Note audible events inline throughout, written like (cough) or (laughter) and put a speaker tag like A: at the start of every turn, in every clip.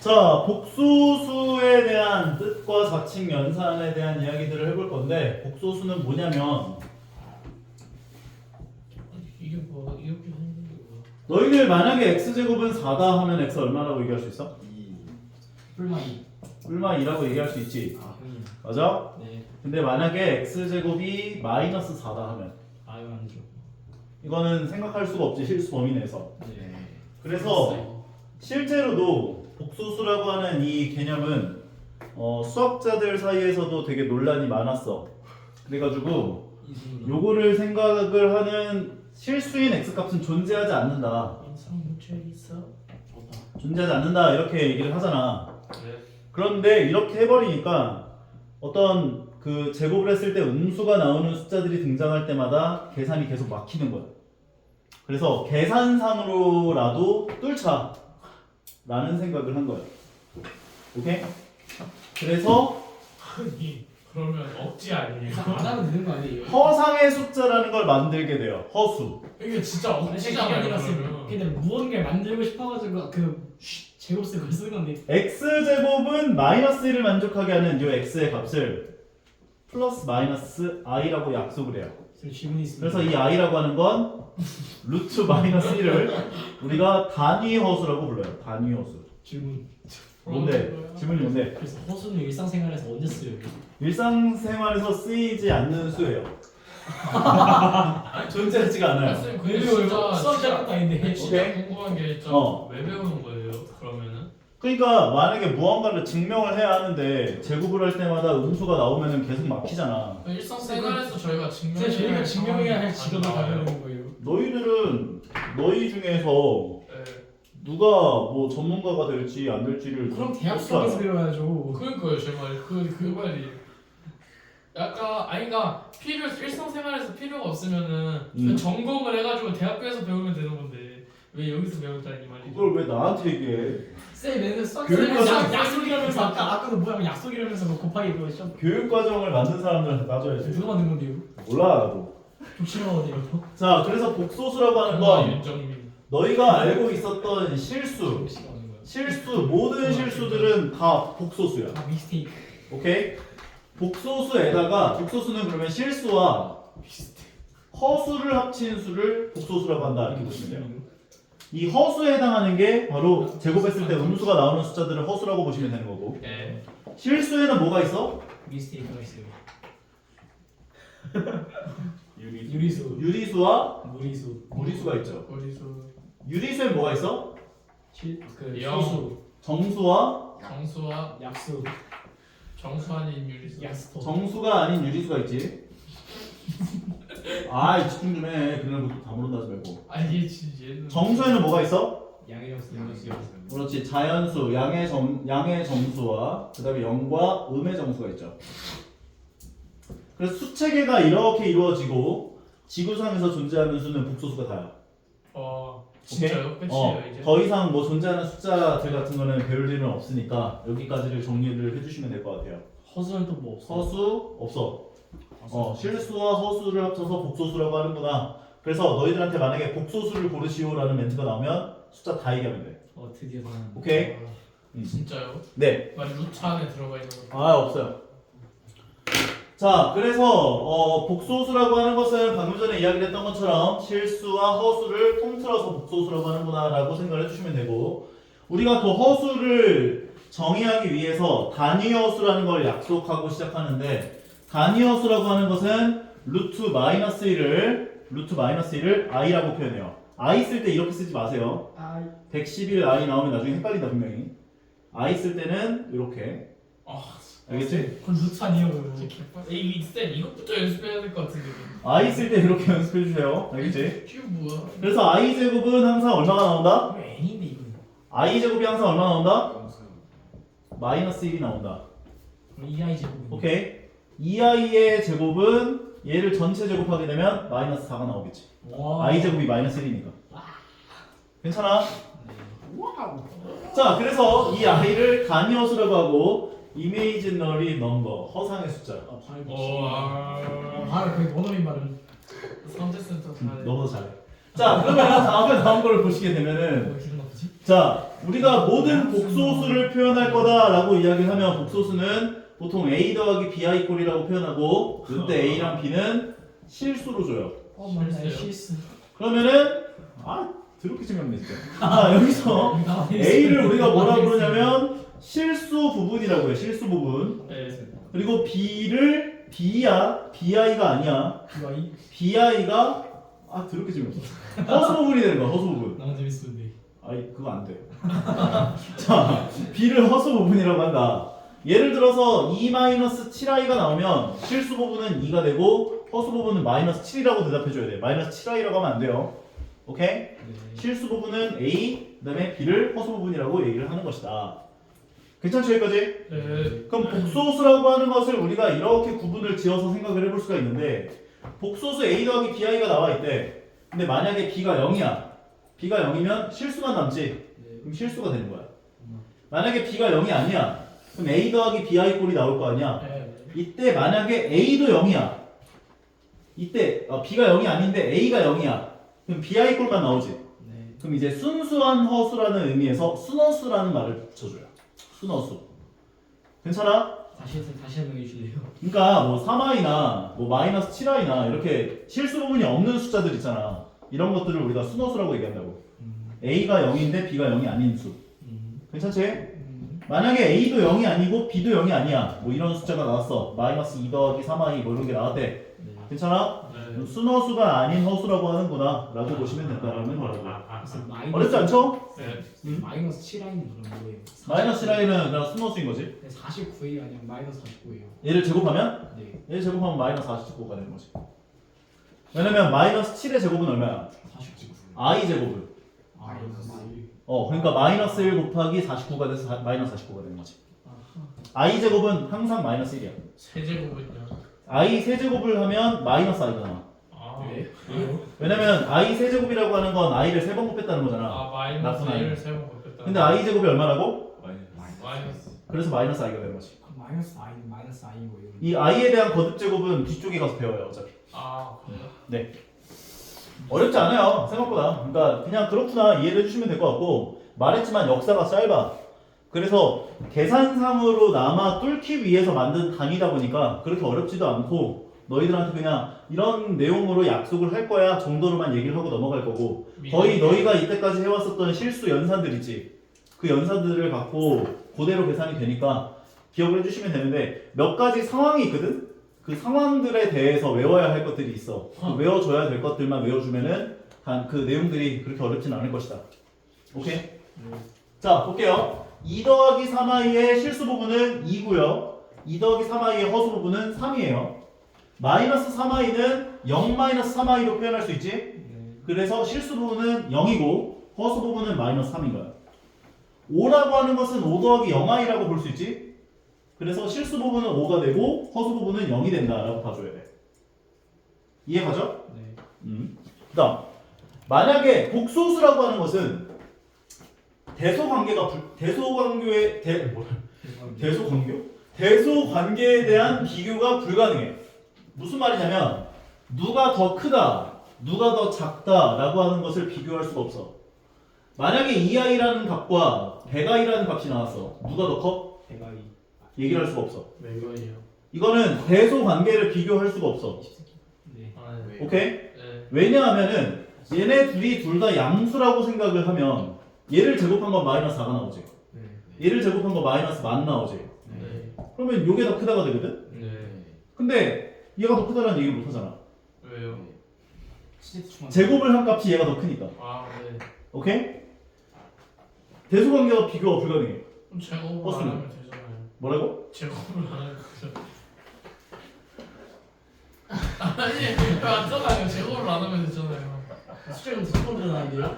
A: 자, 복소수에 대한 뜻과 자칭 연산에 대한 이야기들을 해볼 건데 복소수는 뭐냐면
B: 이게 뭐 이렇게 하는 게 뭐야?
A: 너희들 만약에 x제곱은 4다 하면 x 얼마라고 얘기할 수 있어?
B: 불만이.
A: 얼마 2라고 얘기할 수 있지
B: 아 형님.
A: 맞아?
B: 네.
A: 근데 만약에 x제곱이 마이너스 4다 하면
B: 아 이거 안 되죠.
A: 이거는 생각할 수가 없지 실수 범위 내에서
B: 네.
A: 그래서 실제로도 복소수라고 하는 이 개념은 어, 수학자들 사이에서도 되게 논란이 많았어 그래가지고. 요거를 생각을 하는 실수인 x값은 존재하지 않는다. 존재하지 않는다 이렇게 얘기를 하잖아
B: 네.
A: 그런데 이렇게 해버리니까 어떤 그 제곱을 했을 때 음수가 나오는 숫자들이 등장할 때마다 계산이 계속 막히는 거야. 그래서 계산상으로라도 뚫자 라는 생각을 한 거야. 오케이? 그래서
C: 아니 그러면 억지 아니에요?
B: 안 하면 되는 거 아니에요?
A: 허상의 숫자라는 걸 만들게 돼요. 허수.
C: 이게 진짜 억지잖아요 그러면
B: 근데 무언가를 만들고 싶어가지고 그 쉬- 제곱 쓰고 쓰는 건데
A: x제곱은 마이너스 1을 만족하게 하는 이 x의 값을 플러스 마이너스 i라고 약속을 해요.
B: 저 질문이 있습니다.
A: 그래서 이 i라고 하는 건 루트 마이너스 1을 우리가 단위 허수라고 불러요. 단위 허수.
B: 질문.
A: 뭔데? 질문이 뭔데?
B: 그래서 허수는 일상생활에서 언제 쓰여요?
A: 일상생활에서 쓰이지 않는 수예요. (laughs) 존재하지가 않아요.
C: 선생님 근데
B: 그리고
C: 진짜
B: 수학
C: 진짜,
B: 잘못도 아닌데.
C: 진짜. 궁금한 게좀
A: 어.
C: 왜 배우는 거예요
A: 그러니까 만약에 무언가를 증명을 해야 하는데 제곱을 할 때마다 음수가 나오면 계속 막히잖아.
C: 일상생활에서 저희가 증명해야
B: 진짜 저희가
C: 할
B: 증명해야 할 직업을. 가져오는 거예요.
A: 너희들은 너희 중에서
C: 네.
A: 누가 뭐 전문가가 될지 안 될지를
B: 그럼 대학
A: 알아?
B: 배워야죠.
C: 그러니까요 제 말이 그, 그 말이 약간 아니가 필요 일상생활에서 필요가 없으면은
A: 음.
C: 그 전공을 해가지고 대학교에서 배우면 되는 건데 왜 여기서 배운다는 이 말이죠?
A: 그걸 왜 나한테 얘기해?
B: 쌤 얘는 수학
A: 교육과정-
B: 약속이라면서 아까 아까도 뭐야 약속이라면서 뭐 곱하기 그거 시험
A: 교육 과정을 만든 사람들한테 따져야지.
B: 누가 만든 건데요?
A: 몰라 나도.
B: 좀 싫어하거든요.
A: 자 그래서 복소수라고 하는 건
C: 윤정민
A: 너희가 알고 있었던 실수,
B: 씨가 하는 거야.
A: 실수 모든 실수들은 다 복소수야.
B: 아 미스테이크.
A: 오케이? 복소수에다가 복소수는 그러면 실수와 허수를 합친 수를 복소수라고 한다 이렇게 보시면 돼요. 이 허수에 해당하는 게 바로 제곱했을 때 음수가 나오는 숫자들을 허수라고 보시면 되는 거고
C: 네.
A: 실수에는 뭐가 있어?
B: 미스테이크가 있어요.
A: 유리.
B: 유리수,
A: 유리수와
B: 무리수,
A: 무리수가 있죠.
C: 어디서
A: 유리수엔 뭐가 있어?
B: 실, 그
C: 영.
B: 소수,
A: 정수와
C: 정수와
B: 약수,
C: 정수 아닌 유리수
B: 약스토.
A: 정수가 아닌 유리수가 있지. (laughs) 아 집중 좀 해. 그런 것도 다 모른다 하지 말고.
C: 아니 얘 진짜 얘는
A: 정수에는 뭐가 있어?
B: 양의 약수.
A: 그렇지 자연수 양의 정 양의 정수와 그다음에 영과 음의 정수가 있죠. 그래서 수체계가 이렇게 이루어지고 지구상에서 존재하는 수는 복소수가 다야.
C: 어 진짜요? 끝이에요
A: 어,
C: 이제?
A: 더 이상 뭐 존재하는 숫자들 같은 거는 배울 일은 없으니까 여기까지를 정리를 해주시면 될 것 같아요.
B: 허수는 또 뭐 없어?
A: 허수 없어. 어, 실수와 허수를 합쳐서 복소수라고 하는구나. 그래서 너희들한테 만약에 복소수를 고르시오라는 멘트가 나오면 숫자 다 얘기하면 돼.
B: 어 드디어 나는.
A: 오케이. 음.
C: 진짜요?
A: 네.
C: 만 루트 안에 들어가 있는 거
A: 아 없어요. 자, 그래서 어, 복소수라고 하는 것은 방금 전에 이야기를 했던 것처럼 실수와 허수를 통틀어서 복소수라고 하는구나라고 생각을 해주시면 되고 우리가 그 허수를 정의하기 위해서 단위 허수라는 걸 약속하고 시작하는데 단위 허수라고 하는 것은 루트 마이너스 1을 루트 마이너스 1을 i라고 표현해요. i 쓸 때 이렇게 쓰지 마세요.
B: 아
A: 111i 나오면 나중에 헷갈린다 분명히. i 쓸 때는 이렇게
C: 아
A: 알겠지?
B: 그건 루트 아니에요 그거.
C: 진짜 개빡 이쌤 이것부터 연습해야 될 것 같은데
A: i 쓸 때 이렇게 연습해 주세요. 알겠지?
C: 뭐야?
A: 그래서 i 제곱은 항상 얼마가 나온다?
B: 이거 n인데 이거는.
A: i 제곱이 항상 얼마 나온다? 마이너스 1이 나온다.
B: 그럼 이 아이 제곱.
A: 오케이. 2i의 제곱은 얘를 전체 제곱하게 되면 마이너스 4가 나오겠지.
B: 와.
A: i 제곱이 마이너스 1이니까. 괜찮아?
B: 와우.
A: 자, 그래서 이 i를 단위 허수라고 하고 imaginary number 허상의 숫자.
B: 아 바로
C: 어,
B: 아,
C: 와
B: 바로 그 원어민 말은.
C: 선제센터 잘해
A: 너보다 잘해. 자 그러면 다음에 나온 걸 보시게 되면은
B: 뭐 기분 나쁘지?
A: 자 우리가 모든 복소수를 표현할 거다라고 이야기를 하면 복소수는 보통 a 더하기 bi 꼴이라고 표현하고 그때 a랑 b는 실수로 줘요.
B: 어 맞네?
C: 실수
A: 그러면은 아 드럽게 생겼네 진짜. 아 여기서 (laughs)
B: 나
A: a를 우리가 뭐라 그러냐면 실수 부분이라고 해요. 실수 부분.
C: 네.
A: 그리고 b를 b야 bi가 아니야.
B: 이거
A: bi가 아 드럽게 생겼어. 허수 부분이 되는 거야. 허수 부분.
B: 너무 재밌었는데
A: 아니 그거 안 돼. (laughs) 자, b를 허수 부분이라고 한다. 예를 들어서 2-7i가 나오면 실수 부분은 2가 되고 허수 부분은 마이너스 7이라고 대답해 줘야 돼. 마이너스 7i라고 하면 안 돼요. 오케이?
B: 네.
A: 실수 부분은 a 그 다음에 b를 허수 부분이라고 얘기를 하는 것이다. 괜찮죠 여기까지?
C: 네.
A: 그럼 복소수라고 하는 것을 우리가 이렇게 구분을 지어서 생각을 해볼 수가 있는데 복소수 a 더하기 bi가 나와 있대. 근데 만약에 b가 0이야. b가 0이면 실수만 남지.
B: 네.
A: 그럼 실수가 되는 거야. 만약에 b가 0이 아니야. 그럼 a 더하기 bi 꼴이 나올 거 아니야.
C: 네.
A: 이때 만약에 a도 0이야. 이때 어, b가 0이 아닌데 a가 0이야. 그럼 bi 꼴만 나오지.
B: 네.
A: 그럼 이제 순수한 허수라는 의미에서 순허수라는 말을 붙여줘요. 순허수. 괜찮아?
B: 다시 해서 다시 한 번 해주실래요?
A: 그러니까 뭐 3i나 뭐 마이너스 7i나 이렇게 실수 부분이 없는 숫자들 있잖아. 이런 것들을 우리가 순허수라고 얘기한다고.
B: 음.
A: a가 0인데 b가 0이 아닌 수.
B: 음.
A: 괜찮지?
B: 음.
A: 만약에 a도 0이 아니고 b도 0이 아니야. 뭐 이런 숫자가 나왔어. 마이너스 2 더하기 3i 뭐 이런 게 나왔대.
B: 네.
A: 괜찮아?
C: 네.
A: 순허수가 아닌 허수라고 하는구나 라고 보시면 된다라는 거라고.
B: 그래서 마이너스
A: 어렵지 않죠?
C: 네.
A: 음?
B: 마이너스 7라인은 그럼 뭐예요?
A: 마이너스 7i는 그냥 순허수인 거지.
B: 네, 49예요 아니면 마이너스 49예요?
A: 얘를 제곱하면
B: 네.
A: 얘를 제곱하면 마이너스 49가 되는 거지. 왜냐면 마이너스 7의 제곱은 얼마야?
B: 49.
A: i 제곱은.
B: 아, 마이너스 1.
A: 어, 그러니까 마이너스 1 곱하기 49가 돼서 사- 마이너스 49가 되는 거지.
B: 아하.
A: i 제곱은 항상 마이너스 1이야.
C: 세제곱은요.
A: i 세제곱을 하면 마이너스 i가 나와.
C: 아.
B: 네.
A: 왜냐면 i 세제곱이라고 하는 건 i를 세 번 곱했다는 거잖아.
C: 아 마이너스
A: 나쁜 아이.
C: 1을 세번 곱했다.
A: 근데 i 제곱이 얼마라고?
C: 마이너스.
A: 그래서 마이너스 i가 되는 거지.
B: 그럼 마이너스 i는 마이너스 i 뭐예요?
A: 이 i에 대한 거듭 제곱은 뒤쪽에 가서 배워요, 어차피.
C: 아 그래요?
A: 어렵지 않아요, 생각보다. 그러니까 그냥 그렇구나 이해를 해주시면 될 것 같고 말했지만 역사가 짧아. 그래서 계산상으로 남아 뚫기 위해서 만든 단위다 보니까 그렇게 어렵지도 않고 너희들한테 그냥 이런 내용으로 약속을 할 거야 정도로만 얘기를 하고 넘어갈 거고 거의 너희가 이때까지 해왔었던 실수 연산들 있지 그 연산들을 갖고 그대로 계산이 되니까 기억을 해주시면 되는데 몇 가지 상황이 있거든 그 상황들에 대해서 외워야 할 것들이 있어 그 외워줘야 될 것들만 외워주면은 단 그 내용들이 그렇게 어렵진 않을 것이다 오케이? 자 볼게요 2 더하기 3i의 실수 부분은 2고요 2 더하기 3i의 허수 부분은 3이에요 마이너스 3i는 0 마이너스 3i로 표현할 수 있지
B: 네.
A: 그래서 실수 부분은 0이고 허수 부분은 마이너스 3인 거야. 5라고 하는 것은 5 더하기 0i라고 볼 수 있지? 그래서 실수 부분은 5가 되고 허수 부분은 0이 된다라고 봐줘야 돼. 이해가죠?
B: 네.
A: 음. 그다음 만약에 복소수라고 하는 것은 대소 관계가 불, 대소 관계에 대 뭐야? 대소 관계? 대소 관계에 대한 비교가 불가능해. 무슨 말이냐면 누가 더 크다, 누가 더 작다라고 하는 것을 비교할 수가 없어. 만약에 2i라는 값과 100i라는 값이 나왔어. 누가 더 커?
B: 대가 2.
A: 얘기를 할 수가 없어.
C: 네 이거예요.
A: 이거는 대소 관계를 비교할 수가 없어.
B: 네.
C: 아 네.
A: 오케이?
C: 네.
A: 왜냐하면은 얘네 둘이 둘 다 양수라고 생각을 하면 얘를 제곱한 건 마이너스 4가 나오지.
B: 네.
A: 얘를 제곱한 건 마이너스 만 나오지.
C: 네.
A: 그러면 요게 더 크다가 되거든?
C: 네.
A: 근데 얘가 더 크다는 얘기를 못 하잖아.
C: 왜요?
A: 제곱을 한 값이 얘가 더 크니까.
C: 아 네.
A: 오케이? 대소 관계가 비교가 불가능해.
C: 그럼 제곱을 안
A: 버스는?
C: 하면 되잖아요.
A: 뭐라고?
C: 제곱을 안 하면 되죠. 아니 왜 맞잖아요. 제곱을 안 하면 되잖아요.
B: 숫자는 더 처음 들어나는데요?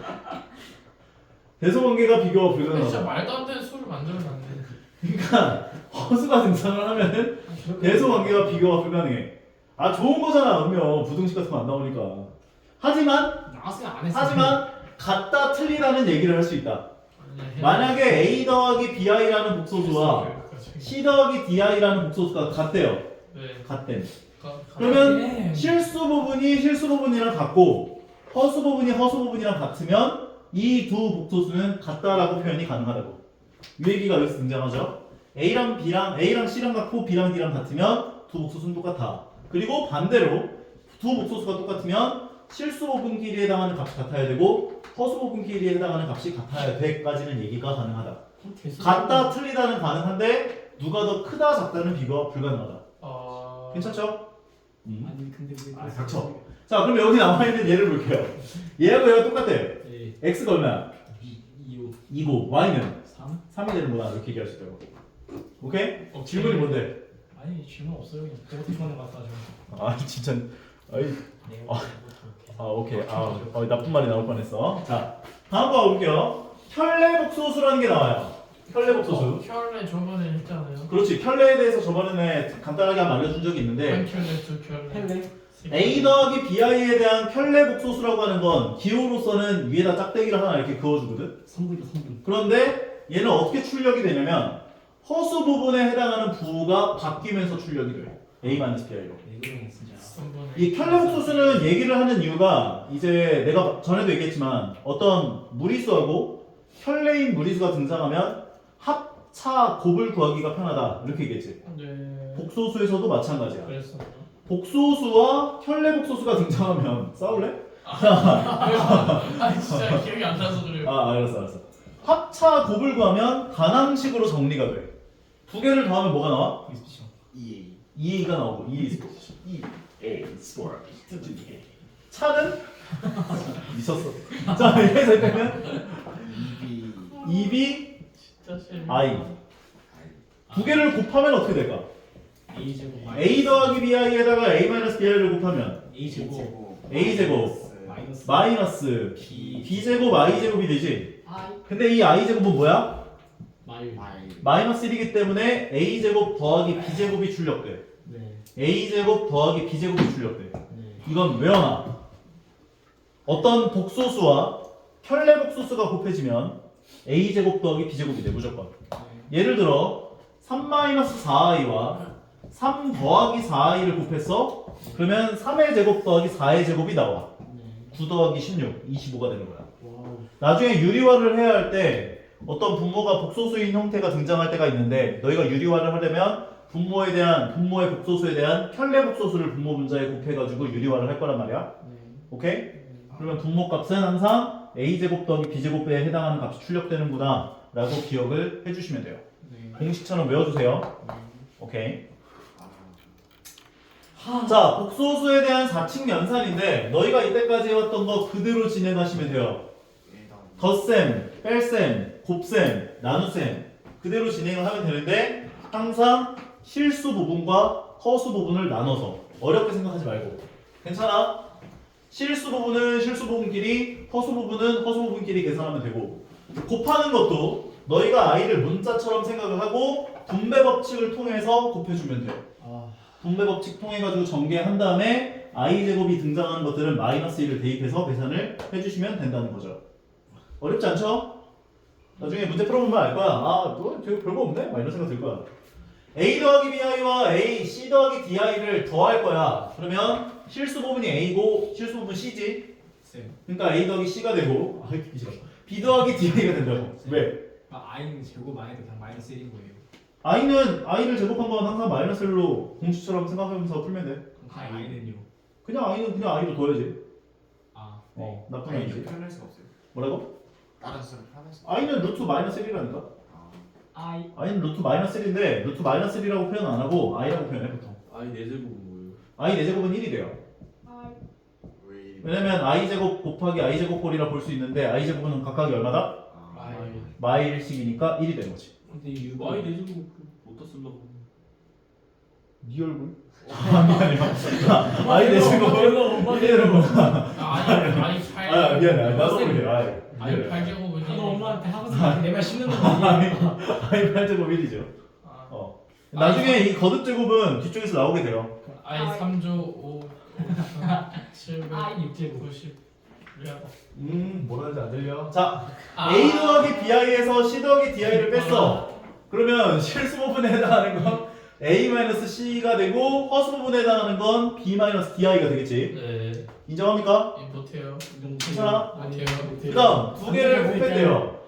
A: 대소 관계가 비교가
C: 진짜
A: 불가능하다.
C: 말도 안 되는 수를 만들면 안 돼.
A: 그러니까 허수가 등장을 하면은 대소 관계가 비교가 불가능해. 아 좋은 거잖아, 그러면 부등식 같은 거 안 나오니까. 하지만
B: 나왔으면 안 했어.
A: 하지만 같다 틀리다는 얘기를 할 수 있다. 만약에 a 더하기 bi라는 복소수와 c 더하기 di라는 복소수가 같대요.
C: 네.
A: 같대. 그러면
B: 네.
A: 실수 부분이 실수 부분이랑 같고 허수 부분이 허수 부분이랑 같으면 이 두 복소수는 같다라고 표현이 가능하다고. 이 얘기가 여기서 등장하죠. A랑 B랑 A랑 C랑 같고 B랑 D랑 같으면 두 복소수는 똑같아. 그리고 반대로 두 복소수가 똑같으면 실수 부분끼리 해당하는 값이 같아야 되고 허수 부분끼리 해당하는 값이 같아야 돼까지는 얘기가 가능하다. 같다 틀리다는 가능한데 누가 더 크다 작다는 비교가 불가능하다.
C: 어...
A: 괜찮죠? 음.
B: 아니 근데 왜
A: 아, 닥쳐. 자 그럼 여기 나와 있는 얘를 볼게요. 얘하고 얘가 똑같아.
B: 예.
A: x가 얼마야?
B: 2,
A: 2고 y는
B: 3?
A: 3이 되는구나 이렇게 얘기할 수 있다고. 오케이?
C: 오케이.
A: 질문이 뭔데?
B: 아니 질문 없어요 그냥 어떻게 하는 것 같아 저
A: 아 진짜. 아이.
B: 네,
A: 아. 아 오케이. 아 어, 나쁜 말이 나올 뻔했어. 자 다음 거 볼게요. 혈례복소수라는 게 나와요. 혈례복소수.
C: 어, 켤레 저번에 했잖아요.
A: 그렇지. 혈례에 대해서 저번에 간단하게 한번 알려준 적이 있는데
C: 한 켤레, 두 켤레. 세
A: A
C: 켤레.
A: 더하기 BI에 대한 혈례복소수라고 하는 건 기호로서는 위에다 짝대기를 하나 이렇게 그어주거든.
B: 3분이다 3분
A: 그런데 얘는 어떻게 출력이 되냐면 허수 부분에 해당하는 부가 바뀌면서 출력이 돼요. A-BI로.
B: 네 그러면 진짜
C: 삼분의
A: 이 혈례복소수는 얘기를 하는 이유가 이제 내가 전에도 얘기했지만 어떤 무리수하고 혈례인 무리수가 등장하면 합차 곱을 구하기가 편하다 이렇게 얘기했지.
C: 네.
A: 복소수에서도 마찬가지야.
C: 그랬어.
A: 복소수와 혈례복소수가 등장하면 싸울래?
C: 아 진짜 기억이 안 나서 그래요.
A: 아 알았어 알았어. 합차 곱을 구하면 반항식으로 정리가 돼. 두 개를 더하면 뭐가 나와?
B: 익스 피션
A: 2A가 나오고 2A 스포츠 2A 스포츠 차는? (laughs) 미쳤어. 자 이렇게 생각하면 2B
C: 진짜 재밌.
A: I. 두 개를 곱하면 어떻게 될까?
B: A 제곱
A: A 더하기 BI에다가 A 마이너스 BI를 곱하면
B: A 제곱
A: A 제곱
B: 마이너스
A: 마이너스
B: B.
A: B 제곱 I 제곱이 되지?
B: I.
A: 근데 이 I 제곱은 뭐야? 마이너스 1이기 때문에 A 제곱 더하기 B 제곱이 출력돼
B: 네
A: A 제곱 더하기 B 제곱이 출력돼
B: 네.
A: 이건 외워놔. 어떤 복소수와 혈례 복소수가 곱해지면 a 제곱 더하기 b 제곱이 돼 무조건. 예를 들어 3-4i와 3 더하기 4i를 곱했어. 그러면 3의 제곱 더하기 4의 제곱이 나와.
B: 네.
A: 9 더하기 16, 25가 되는 거야.
B: 와우
A: 나중에 유리화를 해야 할 때 어떤 분모가 복소수인 형태가 등장할 때가 있는데 너희가 유리화를 하려면 분모에 대한 분모의 복소수에 대한 혈례 복소수를 분모 분자에 곱해가지고 유리화를 할 거란 말이야.
B: 네.
A: 오케이? 그러면 분모 값은 항상 a 제곱 더하기 b 제곱에 해당하는 값이 출력되는구나라고 기억을 해주시면 돼요.
B: 네.
A: 공식처럼 외워주세요.
B: 네.
A: 오케이.
B: 하
A: 자, 복소수에 대한 4층 연산인데 너희가 이때까지 해왔던 거 그대로 진행하시면 돼요. 덧셈, 뺄셈, 곱셈, 나눗셈 그대로 진행을 하면 되는데 항상 실수 부분과 허수 부분을 나눠서 어렵게 생각하지 말고 괜찮아? 실수 부분은 실수 부분끼리 허수 부분은 허수 부분끼리 계산하면 되고 곱하는 것도 너희가 i를 문자처럼 생각을 하고 분배 법칙을 통해서 곱해주면 돼요.
B: 아
A: 분배 법칙 통해 가지고 전개한 다음에 i 제곱이 등장하는 것들은 마이너스 1을 대입해서 계산을 해주시면 된다는 거죠. 어렵지 않죠? 나중에 문제 풀어보면 알 거야. 아, 너 되게 별거 없네? 막 이런 생각 들 거야. a 더하기 bi와 a, c 더하기 di를 더할 거야. 그러면 실수 부분이 a고 실수 부분 c지.
B: 쌤
A: 그러니까 a 더하기 c가 되고 아, 싫어. b 더하기 di가 된다고. 왜?
B: 아 I는 제곱 안 해도 그냥 마이너스 1인 거예요
A: i는 i를 제곱한 건 항상 마이너스 1로 공식처럼 생각하면서 풀면 돼.
B: 그럼 I는요
A: 그냥 i는 그냥 i로 더해야지.
B: 아
A: 어, 나쁜
D: 아니
A: 아니지.
D: 표현할 수가 없어요.
A: 뭐라고?
D: 다른 수를 수.
A: i는 루트 마이너스 1이라니까.
D: 아,
B: I
A: i는 루트 마이너스 1인데 루트 마이너스 1이라고 표현 안 하고 i라고 표현해 보통.
E: 아니 네 제곱은 뭐예요?
A: i 4제곱은 1이 돼요.
D: 왜 이리?
A: 왜냐면 i 제곱 곱하기 i 제곱 꼴이라 볼 수 있는데 i 제곱은 각각이 얼마다?
D: 아,
C: 아이.
A: 마일씩이니까 1이 되는 거지.
B: 근데 이 U
E: 아니 네 제곱 못다 쓰려고
A: 네 얼굴? 아 미안해요. i 4제곱은 1이 되는 거야.
C: 아, 아니 아니 팔.
A: 아 미안해. 나도 모르게. 아
C: 아니
A: 미안해.
C: 팔 제곱은
B: 하도
C: 이-
B: 엄마한테 하고서 내말 씹는 거
A: i
B: 아니에요
A: 8제곱 1이죠.
C: 아,
A: 어. 나중에 이 거듭 제곱은 뒤쪽에서 나오게 돼요.
C: 아이 3조 5 7
B: I 6제곱
A: 90음 뭐라는지 안 들려. 자
C: 아.
A: A 더하기 BI에서 C 더하기 DI를 뺐어. 그러면 실수 부분에 해당하는 건 A-C가 되고 허수 부분에 해당하는 건 B-DI가 되겠지.
C: 네.
A: 인정합니까?
C: 이 못해요.
A: 괜찮아?
C: 못해요.
A: 그 다음 두 개를 곱했대요.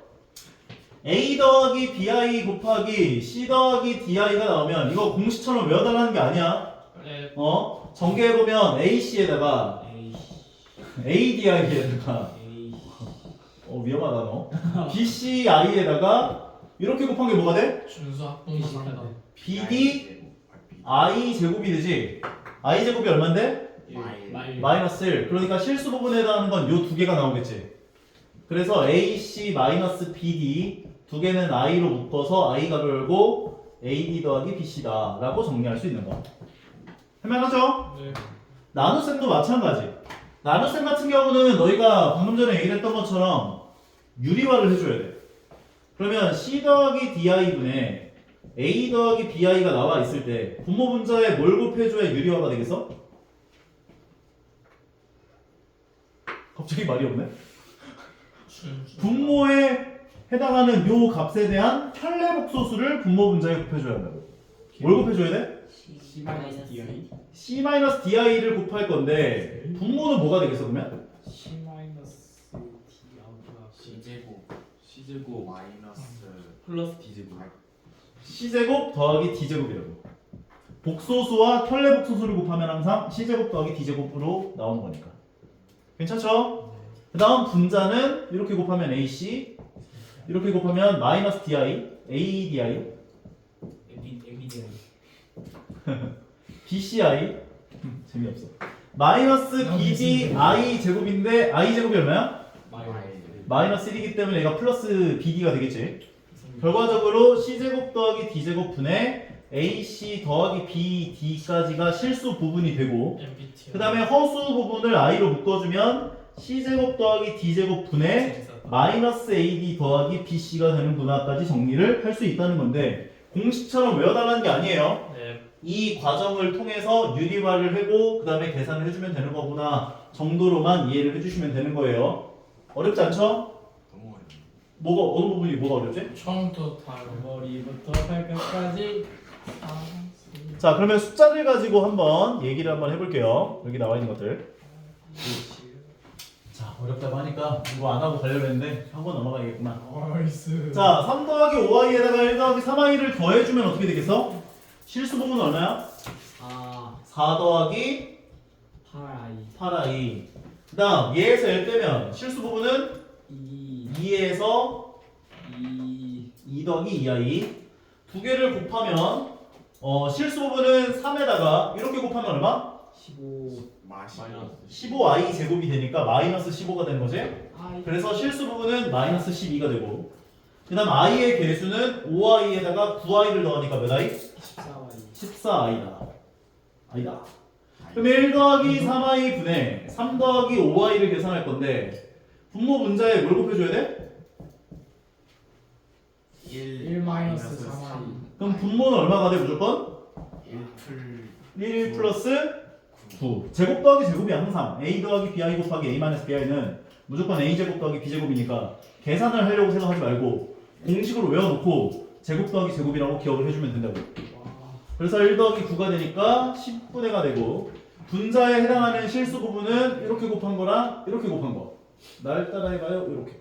A: A 더하기 BI 곱하기 C 더하기 DI가 나오면 이거 공식처럼 외워달라는 게 아니야.
C: 네.
A: 어? 전개해보면 AC에다가 ADI에다가 어 위험하다 너. BCI에다가 이렇게 곱한 게 뭐가 돼?
C: 준수 합분식하다.
A: BD I 제곱이 되지. I 제곱이 얼마인데?
D: 마이
A: 마이너스 1. 그러니까 실수 부분에 해당하는 건 요 두 개가 나오겠지. 그래서 AC 마이너스 BD 두 개는 I로 묶어서 I가 결고 AD 더하기 BC다 라고 정리할 수 있는 거. 할만하죠?
C: 네.
A: 나눗셈도 마찬가지. 나눗셈 같은 경우는 너희가 방금 전에 얘기를 했던 것처럼 유리화를 해줘야 돼. 그러면 C 더하기 DI분에 A 더하기 BI가 나와 있을 때 분모 분자에 뭘 곱해줘야 유리화가 되겠어? 갑자기 말이 없네. 분모에 해당하는 요 값에 대한 편례복소수를 분모 분자에 곱해줘야 한다고. 뭘 곱해줘야 돼? C-DI를 곱할 건데 분모는 뭐가 되겠어 그러면?
D: C제곱
E: C제곱
D: 마이너스
E: 플러스 D제곱
A: C제곱 더하기 D제곱이라고. 복소수와 편례복소수를 곱하면 항상 C제곱 더하기 D제곱으로 나오는 거니까. 괜찮죠? 그 다음 분자는 이렇게 곱하면 AC, 이렇게 곱하면 마이너스 DI, ADI, BCI, 음, 재미없어. 마이너스 BDI 제곱인데 I 제곱이 얼마야?
D: 마이
A: 마이너스 1이기 때문에 얘가 플러스 BD가 되겠지. 결과적으로 C제곱 더하기 D제곱 분의 AC 더하기 BD까지가 실수 부분이 되고
C: MBTI.
A: 그 다음에 허수 부분을 I로 묶어주면 C제곱 더하기 D제곱 분의 마이너스 AD 더하기 BC가 되는구나까지 정리를 할 수 있다는 건데 공식처럼 외워달라는 게 아니에요.
C: 네.
A: 이 과정을 통해서 유리화를 하고 그 다음에 계산을 해주면 되는 거구나 정도로만 이해를 해주시면 되는 거예요. 어렵지 않죠?
D: 너무 어렵네.
A: 뭐가 어느 부분이 뭐가 어렵지?
C: 처음부터 다
B: 머리부터 발끝까지.
A: 자 그러면 숫자를 가지고 한번 얘기를 한번 해볼게요. 여기 나와 있는 것들. 자 어렵다고 하니까 이거 안 하고 가려고 했는데 한 번 넘어가야겠구만
B: 나이스.
A: 자 3 더하기 5i에다가 1 더하기 3i를 더해주면 어떻게 되겠어? 실수 부분은 얼마야?
B: 아.
A: 4 더하기
B: 8i
A: 8i 그 다음 얘에서 1 빼면 실수 부분은
B: 2
A: 2에서
B: 2
A: 2 더하기 2i 두 개를 곱하면 어, 실수 부분은 3에다가 이렇게 곱하면 얼마?
B: 15
D: 마시
E: 마이너스
A: 15i 제곱이 되니까 마이너스 15가 되는 거지. 그래서 실수 부분은 마이너스 12가 되고 그 다음 i의 개수는 5i에다가 9i를 더하니까 몇 i?
B: 14y
A: 14i다. 아니다. 그럼 1 더하기 3i 분의 3 더하기 5i를 계산할 건데 분모 분자에 뭘 곱해줘야 돼?
D: 1
B: 1 마이너스 3i
A: 그럼 분모는 얼마가 돼 무조건?
D: 1풀
A: 1 플러스 9 제곱 더하기 제곱이야 항상 a 더하기 bi 곱하기 a 마이너스 bi는 무조건 a 제곱 더하기 b 제곱이니까 계산을 하려고 생각하지 말고 공식으로 외워놓고 제곱 더하기 제곱이라고 기억을 해주면 된다고.
B: 와.
A: 그래서 1 더하기 9가 되니까 10분의 가 되고 분자에 해당하는 실수 부분은 이렇게 곱한 거랑 이렇게 곱한 거 날 따라 해봐요 이렇게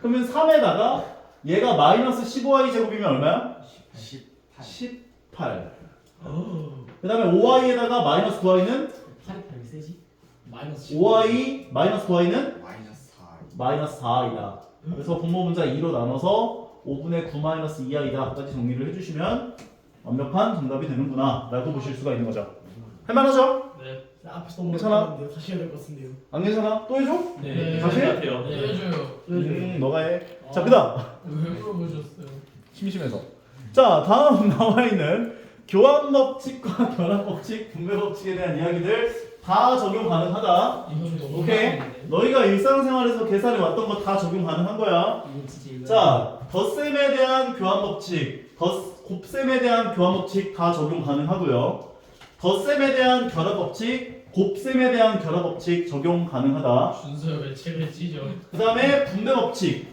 A: 그러면 3에다가 얘가 마이너스 15i 제곱이면 얼마야?
D: 18
A: 18 그 다음에 5i에다가 마이너스 9i는
B: 8이 8이 세지? 마이너스
A: 5i 마이너스 9i는
D: 마이너스 4
A: 마이너스 4i다. 그래서 분모 문자 2로 나눠서 5분의 9 마이너스 2i다까지 정리를 해주시면 완벽한 정답이 되는구나 라고 보실 수가 있는 거죠. 할만하죠?
C: 네.
B: 앞에서 너무
A: 괜찮아?
B: 어려웠는데 다시 해야 될 것 같은데요
A: 안 괜찮아? 또 해줘?
C: 네.
A: 다시?
E: 같아요
C: 네. 해줘요.
A: 음, 너가 해. 자, 그 다음.
C: 왜 물어보셨어요?
A: 심심해서. 자, 다음 (laughs) 나와 있는 교환 법칙과 결합 법칙, 분배 법칙에 대한 이야기들 다 적용 가능하다.
C: 이건 너무
A: 오케이. 너희가 일상생활에서 계산해 왔던 거 다 적용 가능한 거야.
B: 이거 진짜 이거
A: 자, 덧셈에 대한 교환 법칙, 덧, 곱셈에 대한 교환 법칙 다 적용 가능하고요. 덧셈에 대한 결합 법칙, 곱셈에 대한 결합 법칙 적용 가능하다.
C: 왜 책을 찢어?
A: 그 다음에 분배 법칙,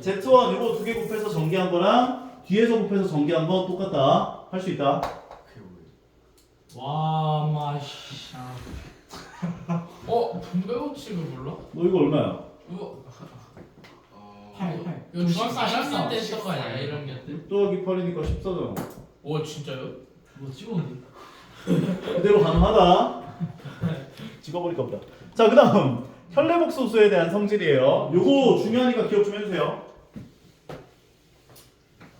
A: Z1 이거 두 개 곱해서 전개한 거랑 뒤에서 곱해서 전개한 거 똑같다. 할 수 있다.
B: 그와 마씨. 아, (laughs)
C: 어 분배 법칙을 몰라?
A: 너 이거 얼마야?
C: 이거
D: 어,
B: 팔 팔.
C: 이거 중학교 1학년 때
B: 14.
C: 했던 거 아니야 1학년 때?
A: 6 더하기 8이니까 14잖아
C: 오 진짜요?
B: 뭐 찍었는데?
A: 그대로 가능하다 찍어버릴까 보다 자 그 다음 혈내복소수에 대한 성질이에요 요거 중요하니까 기억 좀 해주세요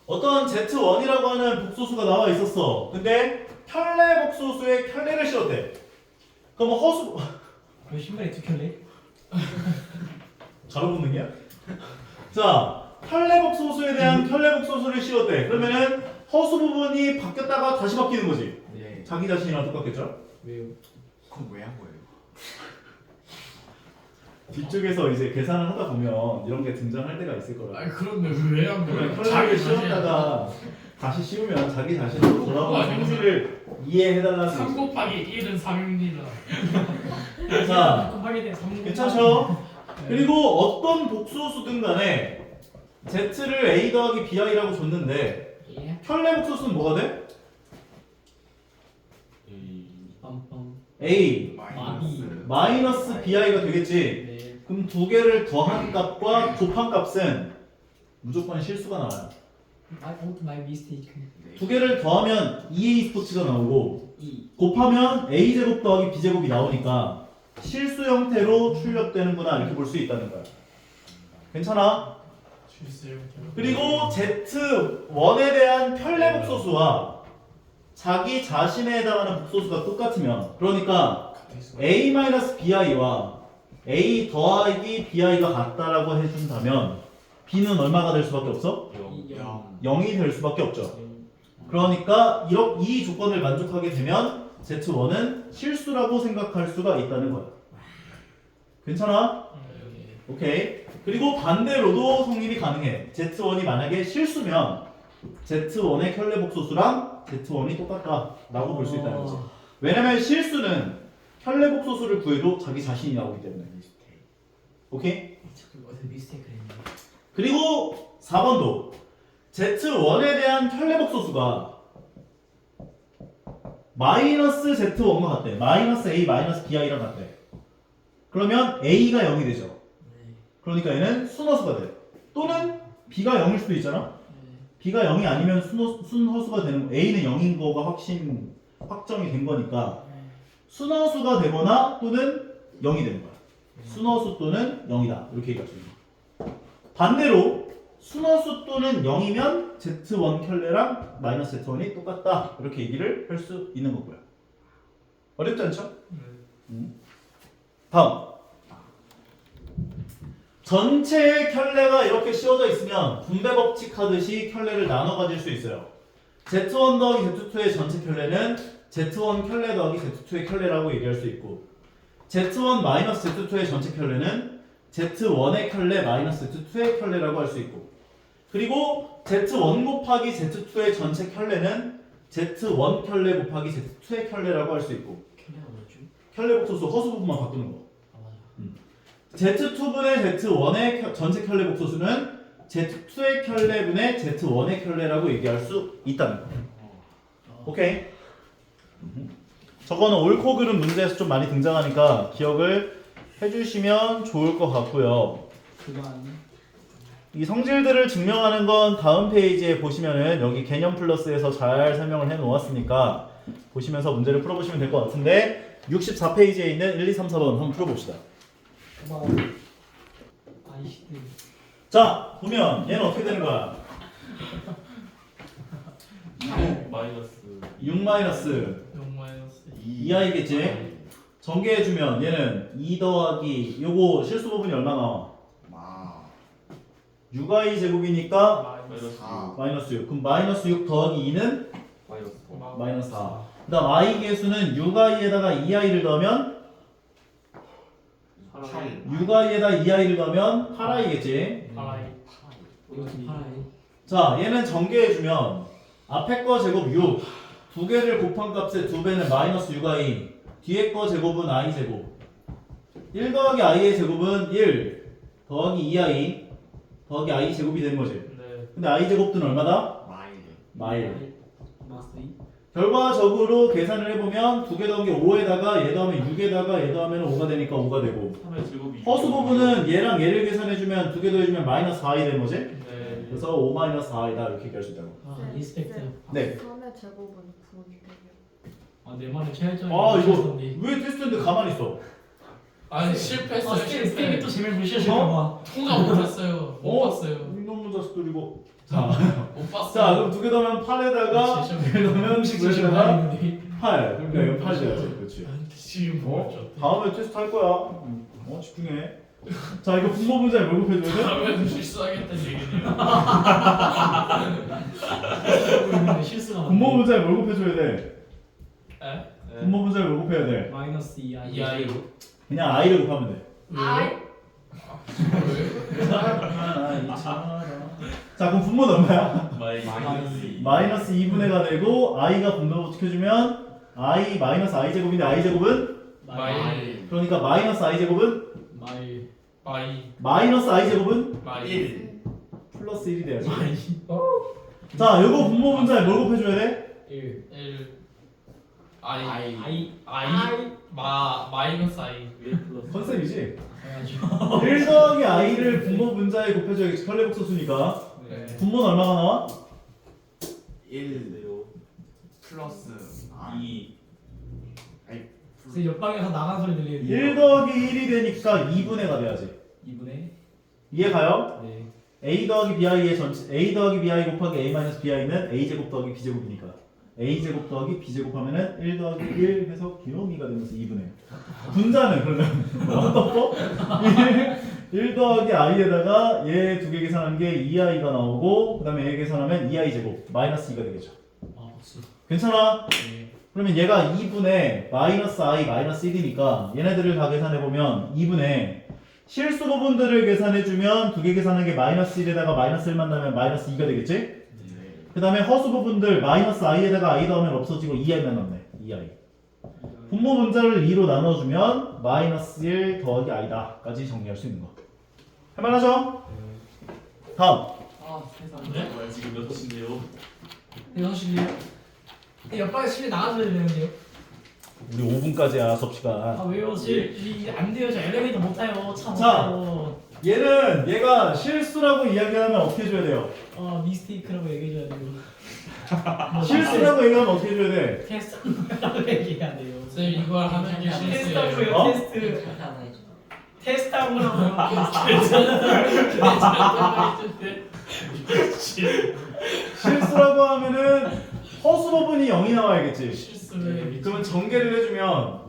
A: 어떤 Z1이라고 하는 복소수가 나와 있었어 근데 혈내복소수에 혈내를 씌웠대 그럼 허수
B: 왜 신발에 두 켤레? (laughs)
A: 가로 본능이야? 자, 혈내복 소수에 대한 혈내복 소수를 씌웠대. 그러면은 허수 부분이 바뀌었다가 다시 바뀌는 거지.
D: 네.
A: 자기 자신이랑 똑같겠죠?
B: 왜요?
D: 그럼 왜한 거예요? (laughs)
A: 뒤쪽에서 이제 계산을 하다 보면 이런 게 등장할 때가 있을 거라.
C: 아니 그런데 왜 한 거야?
A: 혈내를
C: 자기
A: 씌웠다가 다시 씌우면 자기 자신으로 돌아오는
C: 아니,
A: 성질을 이해해달라는
C: 3
A: 거지.
C: 곱하기 1은 3입니다 (laughs)
A: 자,
B: 곱하기 대 3.
A: 괜찮죠? 그리고 어떤 복소수든 간에 Z를 A 더하기 BI라고 줬는데
B: 예.
A: 혈내복 소수는 뭐가 돼? A
D: 마이너스
A: 마이너스 bi가 되겠지.
B: 네.
A: 그럼 두 개를 더한 값과 곱한 값은 무조건 실수가 나와요.
B: My my mistake.
D: 네.
A: 두 개를 더하면 2a 스포츠가 나오고
B: 이.
A: 곱하면 a 제곱 더하기 b 제곱이 나오니까 실수 형태로 출력되는구나 이렇게 볼 수 있다는 거야. 괜찮아?
C: 실수요
A: 그리고 z1에 대한 편례 복소수와 자기 자신에 해당하는 복소수가 똑같으면 그러니까 a-bi와 a 더하기 bi가 같다라고 해준다면 b는 얼마가 될 수밖에 없어?
D: 영
A: 0이 될 수밖에 없죠. 그러니까 이렇- 이 조건을 만족하게 되면 z1은 실수라고 생각할 수가 있다는 거야. 괜찮아? 오케이. 그리고 반대로도 성립이 가능해. z1이 만약에 실수면 z1의 혈내복소수랑 z1이 똑같다 라고 볼 수 있다는 거지. 왜냐면 실수는 혈내복소수를 구해도 자기 자신이 나오기 때문에. 오케이?
B: 자꾸 어디 미스테이크 했네.
A: 그리고 4번도 Z1에 대한 혈내복 소수가 마이너스 Z1과 같대. 마이너스 A 마이너스 BI랑 같대. 그러면 A가 0이 되죠.
B: 네.
A: 그러니까 얘는 순허수가 돼. 또는 B가 0일 수도 있잖아.
B: 네.
A: B가 0이 아니면 순허, 순허수가 되는 A는 0인 거가 확신 확정이 된 거니까 순허수가 되거나 또는 0이 되는 거야. 순허수 또는 0이다. 이렇게 얘기할 수 있는 거야. 반대로 순허수 또는 0이면 Z1 켤레랑 마이너스 Z1이 똑같다. 이렇게 얘기를 할 수 있는 거고요. 어렵지 않죠? 음. 다음. 전체의 켤레가 이렇게 씌워져 있으면 분배 법칙 하듯이 켤레를 나눠 가질 수 있어요. Z1 더하기 Z2의 전체 켤레는 Z1 켤레 더하기 Z2의 켤레라고 얘기할 수 있고 Z1 마이너스 Z2의 전체 켤레는 Z1의 켤레 마이너스 Z2의 켤레라고 할 수 있고 그리고 Z1 곱하기 Z2의 전체 켤레는 Z1 켤레 곱하기 Z2의 켤레라고 할 수 있고?
B: 켤레
A: 복소수 허수 부분만 바꾸는
B: 거아 맞아.
A: Z2분의 Z1의 켜- 전체 켤레 복소수는 Z2의 켤레분의 Z1의 켤레라고 얘기할 수 있다는 거 오케이 저거는 옳고 그름 문제에서 좀 많이 등장하니까 기억을 해주시면 좋을 것 같고요
B: 그만.
A: 이 성질들을 증명하는 건 다음 페이지에 보시면은 여기 개념 플러스에서 잘 설명을 해 놓았으니까 보시면서 문제를 풀어보시면 될 것 같은데 64페이지에 있는 1, 2, 3, 4번 한번 풀어봅시다. 자 보면 얘는 어떻게 되는 거야?
E: 마이너스
A: 6 마이너스
C: 0 마이너스
A: 2 i겠지? 전개해주면 얘는 2 더하기 요거 실수 부분이 얼마 나와?
D: 마
A: 6i 제곱이니까
C: 마이너스
D: 사.
A: 마이너스 6 그럼 마이너스 6 더하기 2는
E: 마이너스
A: 마이너스 4 그다음 i 개수는 6i에다가 2i를 넣으면 6i에다 2i를 넣으면 8i겠지.
C: 파라이
B: 이거 좀 팔아요.
A: 자, 얘는 전개해주면 앞에 거 제곱 6, 두 개를 곱한 값의 두 배는 마이너스 6i, 뒤에 거 제곱은 i 제곱. 1 더하기 i의 제곱은 1 더하기 2i 더하기 i 제곱이 되는 거지.
C: 네
A: 근데 i 제곱은 얼마다?
D: 마일
A: 마일.
B: 마스터 이.
A: 결과적으로 계산을 해보면 두 개 더한 게 5에다가 얘 더하면 6에다가 얘 더하면 5가 되니까 5가 되고
E: 3의 제곱이
A: 허수 부분은 얘랑 얘를 계산해주면 두 개 더해주면 마이너스 4이 되는 거지?
C: 네.
A: 그래서 5 마이너스 4이다 이렇게 얘기할 수 있다고
B: 아 리스펙트
A: 네.
F: 3의 제곱은 9인데요.
B: 아 내 말을 최열정이
A: 아 이거 왜 테스트인데 가만히 있어
C: 아니 실패했어요.
B: 아 스텝이
C: 실패.
B: 또 재미를 무시하실까 봐
C: 통과 못했어요. 못
A: 어?
C: 봤어요.
A: 이놈의 자식들이고 자,
C: 못 봤어요.
A: 자 그럼 두 개 더하면 8에다가
C: 진짜
A: 얘 더하면
B: 음식 주시고
A: 9에다가
B: 다니는데
A: 8 그러니까 이거 8 돼야지 그렇지
C: 지금
A: 어?
C: 뭐죠?
A: 다음에 테스트 할 거야 어 집중해 자 이거 분모 뭘 곱해줘야 돼?
C: 다음에는 실수하겠다는 얘기네요.
B: 있는데 실수가 많네.
A: 분모 뭘 곱해줘야 돼?
C: 에?
A: 분모 뭘 곱해야 돼?
B: 마이너스 2i
C: 이 아이로.
A: 그냥 i를 곱하면 돼
F: 아이.
C: 왜?
A: 자 그럼 분모는 얼마야?
E: 마이너스 이.
A: 마이너스 2분의 가 되고 i가 분모 시켜주면 i 마이너스 i 제곱인데 i 제곱은?
C: 마이.
A: 그러니까 마이너스 i 제곱은?
B: 마이
C: 마이.
A: 마이너스 i 제곱은?
C: 마이.
D: 1
A: 플러스 1이 돼야지.
B: 마이
A: 자 이거 분모 문제에 뭘 곱해줘야 돼?
B: 1
C: 1 아이.
D: 아이.
B: i
C: 아이. 마 마이너스 아이.
E: 1 플러스
A: 컨셉이지?
B: 해가지고.
A: 1 더하기 i를 분모 분자에 곱해줘야겠지. 컬레복소수니까
C: 네.
A: 분모는 얼마가 나와?
D: 1
E: 네요.
D: 플러스 아,
E: 2
B: 지금 옆방에서 나간 소리 들리는데.
A: 1 더하기 1이 되니까 2분의 가 돼야지.
B: 2분의?
A: 이해 가요?
B: 네.
A: A 더하기 bi의 전체 a 더하기 bi 곱하기 a 마이너스 bi는 a 제곱 더하기 b 제곱이니까. A 제곱 더하기 b 제곱하면은 1 더하기 1 해서 귀요미가 되면서 2분의. 분자는 그러면. (laughs) 어떻고 1, 1 더하기 i에다가 얘 두 개 계산한 게 2i가 나오고 그 다음에 얘 계산하면 2i 제곱 마이너스 2가 되겠죠
B: 아 박수
A: 괜찮아?
B: 네
A: 그러면 얘가 2분의 마이너스 i 마이너스 1이니까 얘네들을 다 계산해보면 2분의 실수 부분들을 계산해주면 두 개 계산한 게 마이너스 1에다가 마이너스 1 만 나면 마이너스 2가 되겠지?
D: 네.
A: 그 다음에 허수 부분들 마이너스 i에다가 i 더하면 없어지고 2i만 남네 2i 분모 분자를 2로 나눠주면 마이너스 1 더하기 i다 까지 정리할 수 있는 거 할만하죠? 다음
B: 아 세상
C: 네?
E: 지금 몇 시인데요?
B: 네 사실이요? 옆방에 실리 나간 소리 들리는데요
A: 우리 5분까지야 수업
B: 아
A: 시간
B: 왜요 실안 돼요 저 엘리베이터 못 타요 차
A: 자.
B: 못 타요
A: 얘는 얘가 실수라고 이야기하면 어떻게 해줘야 돼요?
B: 아 미스테이크라고 얘기해줘야 돼요 (laughs)
A: 실수라고 얘기하면 어떻게 해줘야 돼?
B: 테스트라고 (laughs) 얘기해야 돼요
C: 쌤 이걸 게 실수예요.
B: 테스트하고요
A: 어?
B: 테스트 테스트하고요 (laughs)
A: 실수라고 하면은 허수 부분이 0이 나와야겠지.
C: 실수를
A: 그러면 전개를 해주면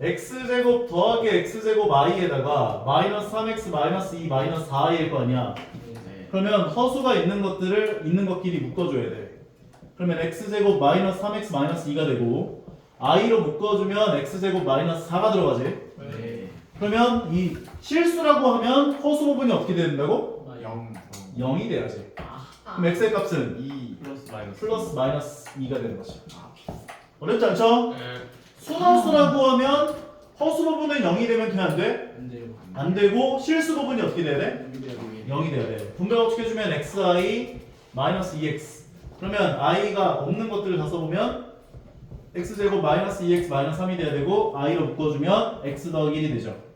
A: x제곱 더하기 x제곱 i에다가 마이너스 3x 마이너스 2 마이너스 4i일 거 아니야.
D: 네.
A: 그러면 허수가 있는 것들을 있는 것끼리 묶어줘야 돼. 그러면 x제곱 마이너스 3x 마이너스 2가 되고 i로 묶어주면 x제곱 마이너스 4가 들어가지.
D: 네.
A: 그러면 이 실수라고 하면 허수 부분이 어떻게 된다고?
D: 0
A: 0이 돼야지.
F: 아.
A: 그럼 x의 값은
D: 2
E: 플러스 마이너스
A: 플러스 마이너스 2가 되는 거지. 어렵지 않죠?
C: 네.
A: 순허수라고 하면 허수 부분은 0이 되면 돼, 안 돼?
B: 안 돼요
A: 안 되고 실수 부분이 어떻게 돼야 돼?
D: 0
A: 0이 돼야 돼. 분배 어떻게 해주면 xi 마이너스 2x. 그러면 i가 없는 것들을 다 써보면 x제곱 마이너스 2x 마이너스 3이 돼야 되고 i로 묶어주면 x 더하기 1이 되죠.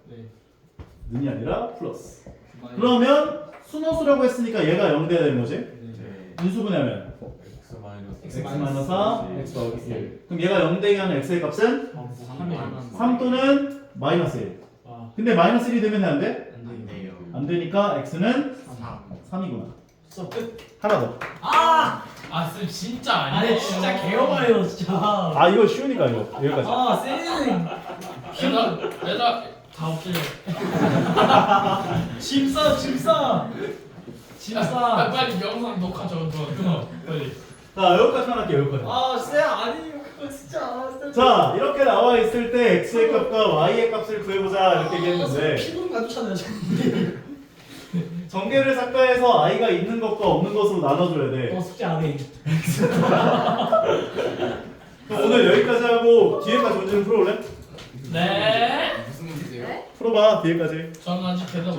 B: 네
A: 는이 아니라 플러스. 그러면 순허수라고 했으니까 얘가 0 돼야 되는 거지?
B: 네.
A: 인수분해하면
E: x 마이너스
B: x
A: x 마이너스 4, x 더하기 1. 그럼 얘가 0 되게 하는 x의 값은
B: 3
A: 3 또는 마이너스 1.
B: 아
A: 근데 마이너스 1이 되면 안 돼?
B: 안 돼요
A: 되니까 x는
D: 3
A: 3이구나.
B: 수업 끝
A: 하나 더.
B: 아!
C: 아, 쌤 진짜 아니에요.
B: 아니 진짜 개어봐요 진짜
A: 아 이거 쉬우니까 이거 여기까지.
B: 아 쌤!
C: 얘가 얘가 다 없어요. (laughs)
B: 짐싸 짐싸
C: 아,
B: 짐싸
C: 빨리 영상 녹화 좀 더. 끊어. 빨리.
A: 자 여기까지만 할게요 여기까지.
B: 아쌤 그거 진짜 아, 쌤.
A: 자 이렇게 나와 있을 때 x의 값과 y의 값을 구해보자 이렇게
B: 아,
A: 얘기했는데
B: 피부는 가주잖아요 지금
A: 전개를 삭가해서 i가 있는 것과 없는 것으로 나눠줘야
B: 어
A: 돼.
B: 숙제 안 해 (laughs)
A: 그럼 오늘 여기까지 하고 뒤에까지 문제는 풀어올래?
F: 네?
A: 풀어봐 뒤에까지.
C: 저는 아직 대답